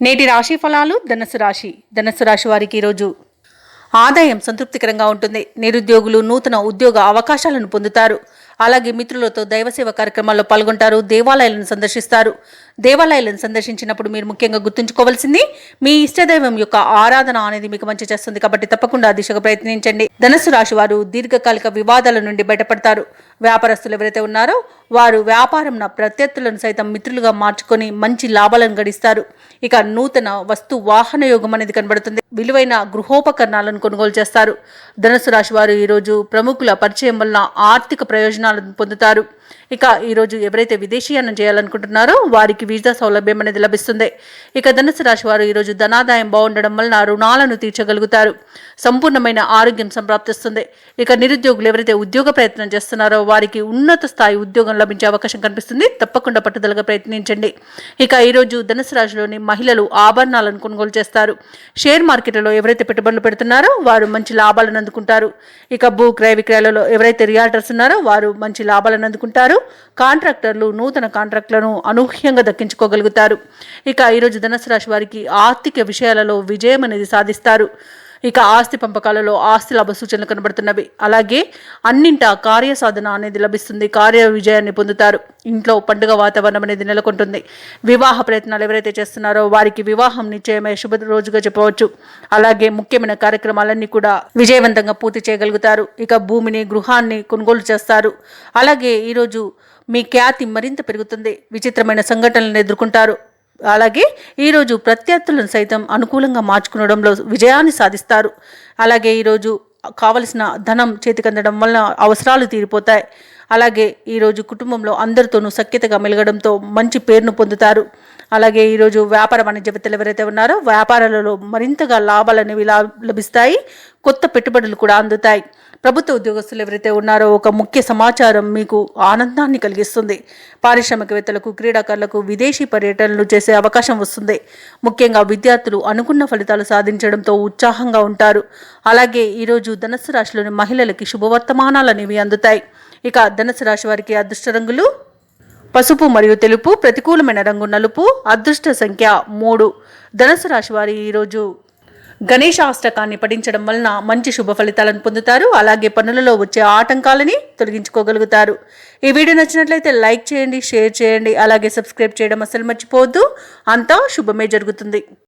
నేటి రాశి ఫలాలు ధనస్సు రాశి. ధనస్సు రాశి వారికి ఈరోజు ఆదాయం సంతృప్తికరంగా ఉంటుంది. నిరుద్యోగులు నూతన ఉద్యోగ అవకాశాలను పొందుతారు. అలాగే మిత్రులతో దైవసేవ కార్యక్రమాల్లో పాల్గొంటారు. దేవాలయాలను సందర్శిస్తారు. దేవాలయాలను సందర్శించినప్పుడు మీరు ముఖ్యంగా గుర్తుంచుకోవాల్సింది మీ ఇష్టదైవం యొక్క ఆరాధన అనేది మీకు మంచి చేస్తుంది కాబట్టి తప్పకుండా దిశగా ప్రయత్నించండి. ధనస్సు రాశి వారు దీర్ఘకాలిక వివాదాల నుండి బయటపడతారు. వ్యాపారస్తులు ఎవరైతే ఉన్నారో వారు వ్యాపారం ప్రత్యర్థులను సైతం మిత్రులుగా మార్చుకొని మంచి లాభాలను గడిస్తారు. ఇక నూతన వస్తు వాహన యోగం అనేది కనబడుతుంది. విలువైన గృహోపకరణాలను కొనుగోలు చేస్తారు. ధనుసు రాశి వారు ఈరోజు ప్రముఖుల పరిచయం వలన ఆర్థిక ప్రయోజనాలను పొందుతారు. ఇక ఈరోజు ఎవరైతే విదేశీయానం చేయాలనుకుంటున్నారో వారికి వీసా సౌలభ్యం అనేది లభిస్తుంది. ఇక ధనుసు రాశి వారు ఈరోజు ధనాదాయం బాగుండడం వలన రుణాలను తీర్చగలుగుతారు. సంపూర్ణమైన ఆరోగ్యం సంప్రాప్తిస్తుంది. ఇక నిరుద్యోగులు ఎవరైతే ఉద్యోగ ప్రయత్నం చేస్తున్నారో వారికి ఉన్నత స్థాయి ఉద్యోగం లభించే అవకాశం కనిపిస్తుంది. తప్పకుండా పట్టుదలగా ప్రయత్నించండి. ఇక ఈరోజు ధనుసు రాశిలోని మహిళలు ఆభరణాలను కొనుగోలు చేస్తారు. షేర్ మార్కెట్లో ఎవరైతే పెట్టుబడులు పెడుతున్నారో వారు మంచి లాభాలను అందుకుంటారు. ఇక భూ క్రయ విక్రయాలలో ఎవరైతే రియాల్టర్స్ ఉన్నారో వారు మంచి లాభాలను అందుకుంటారు. కాంట్రాక్టర్లు నూతన కాంట్రాక్టులను అనూహ్యంగా దక్కించుకోగలుగుతారు. ఇక ఈరోజు ధనసు రాశి వారికి ఆర్థిక విషయాలలో విజయం అనేది సాధిస్తారు. ఇక ఆస్తి పంపకాలలో ఆస్తి లాభ సూచనలు కనబడుతున్నవి. అలాగే అన్నింటా కార్యసాధన అనేది లభిస్తుంది. కార్య విజయాన్ని పొందుతారు. ఇంట్లో పండుగ వాతావరణం అనేది నెలకొంటుంది. వివాహ ప్రయత్నాలు ఎవరైతే చేస్తున్నారో వారికి వివాహం నిశ్చయమై శుభ రోజుగా చెప్పవచ్చు. అలాగే ముఖ్యమైన కార్యక్రమాలన్నీ కూడా విజయవంతంగా పూర్తి చేయగలుగుతారు. ఇక భూమిని గృహాన్ని కొనుగోలు చేస్తారు. అలాగే ఈరోజు మీ ఖ్యాతి మరింత పెరుగుతుంది. విచిత్రమైన సంఘటనలను ఎదుర్కొంటారు. అలాగే ఈరోజు ప్రత్యర్థులను సైతం అనుకూలంగా మార్చుకునడంలో విజయాన్ని సాధిస్తారు. అలాగే ఈరోజు కావలసిన ధనం చేతికందడం వలన అవసరాలు తీరిపోతాయి. అలాగే ఈరోజు కుటుంబంలో అందరితోనూ సఖ్యతగా మెలగడంతో మంచి పేరును పొందుతారు. అలాగే ఈరోజు వ్యాపార వాణిజ్యవేత్తలు ఎవరైతే ఉన్నారో వ్యాపారాలలో మరింతగా లాభాలు అనేవి లా- లభిస్తాయి. కొత్త పెట్టుబడులు కూడా అందుతాయి. ప్రభుత్వ ఉద్యోగస్తులు ఎవరైతే ఉన్నారో ఒక ముఖ్య సమాచారం మీకు ఆనందాన్ని కలిగిస్తుంది. పారిశ్రామికవేత్తలకు క్రీడాకారులకు విదేశీ పర్యటనలు చేసే అవకాశం వస్తుంది. ముఖ్యంగా విద్యార్థులు అనుకున్న ఫలితాలు సాధించడంతో ఉత్సాహంగా ఉంటారు. అలాగే ఈరోజు ధనస్సు రాశిలోని మహిళలకి శుభవర్తమానాలు అనేవి అందుతాయి. ఇక ధనస్సు రాశి వారికి అదృష్ట రంగులు పసుపు మరియు తెలుపు ప్రతికూలమైన రంగు నలుపు అదృష్ట సంఖ్య మూడు. ధనస్సు రాశి వారి ఈరోజు గణేశాష్టకాన్ని పఠించడం వలన మంచి శుభ ఫలితాలను పొందుతారు. అలాగే పనులలో వచ్చే ఆటంకాలని తొలగించుకోగలుగుతారు. ఈ వీడియో నచ్చినట్లయితే లైక్ చేయండి షేర్ చేయండి అలాగే సబ్స్క్రైబ్ చేయడం అసలు మర్చిపోవద్దు. అంతా శుభమే జరుగుతుంది.